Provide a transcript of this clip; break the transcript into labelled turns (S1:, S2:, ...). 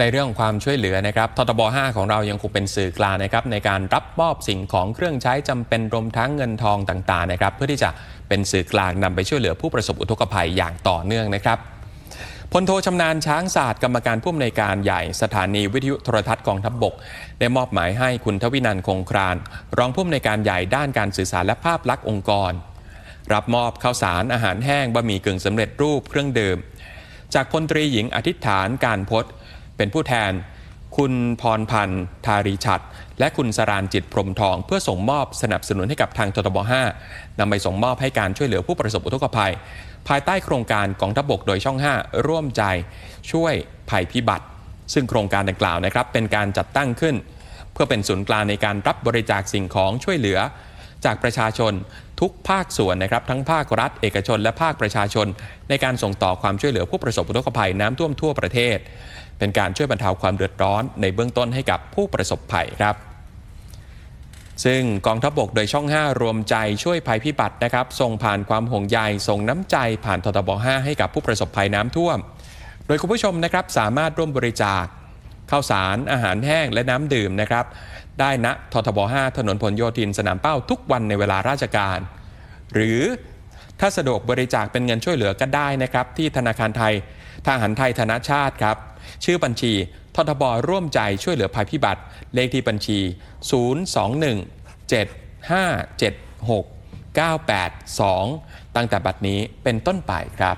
S1: ในเรื่องของความช่วยเหลือนะครับ ททบ 5 ของเรายังคงเป็นสื่อกลางนะครับในการรับมอบสิ่งของเครื่องใช้จำเป็นรวมทั้งเงินทองต่างๆนะครับเพื่อที่จะเป็นสื่อกลางนำไปช่วยเหลือผู้ประสบอุทกภัยอย่างต่อเนื่องนะครับพลโทชำนาญช้างศาสตร์กรรมการผู้อำนวยการใหญ่สถานีวิทยุโทรทัศน์กองทัพบบก ได้มอบหมายให้คุณทวินันท์คงคราน รองผู้อำนวยการใหญ่ด้านการสื่อสารและภาพลักษณ์องค์กร รับมอบข้าวสารอาหารแห้งบะหมี่กึ่งสำเร็จรูปเครื่องดื่ม จากพลตรีหญิงอธิษฐานการพจน์ เป็นผู้แทน คุณพรพันธ์ทารีชัด และคุณสรานจิตพรมทอง เพื่อส่งมอบสนับสนุนให้กับทางททบ5นำไปส่งมอบให้การช่วยเหลือผู้ประสบอุทกภัย ภายใต้โครงการกองทัพบกโดยช่อง 5 ร่วมใจช่วยภัยพิบัติ ซึ่งโครงการดังกล่าวนะครับเป็นการจัดตั้งขึ้น เพื่อเป็นศูนย์กลางในการรับบริจาคสิ่งของช่วยเหลือ จากประชาชนทุกภาคส่วนนะครับทั้งภาครัฐ เอกชน และภาคประชาชน ในการส่งต่อความช่วยเหลือผู้ประสบอุทกภัยน้ำท่วมทั่วประเทศ เป็นการช่วยบรรเทาความเดือดร้อนในเบื้องต้นให้กับผู้ประสบภัยครับ ซึ่งกองทัพบกโดยช่อง 5 รวมใจช่วยภัยพิบัตินะครับส่งผ่านความห่วงใยส่งน้ำใจผ่านททบ 5 ให้กับผู้ประสบภัยน้ำท่วม โดยคุณผู้ชมนะครับสามารถร่วมบริจาค ข้าวสารอาหารแห้งและน้ำดื่มนะครับ ได้ณททบ 5 ถนนผลโยธินสนามเป้าทุกวันในเวลาราชการ หรือถ้าสะดวกบริจาคเป็นเงินช่วยเหลือก็ได้นะครับ ที่ธนาคารไทยทหารไทยธนชาติครับ ชื่อบัญชีททบร่วมใจช่วยเหลือภัยพิบัติ เลขที่บัญชี 021 7576 982 ตั้งแต่บัดนี้เป็นต้นไปครับ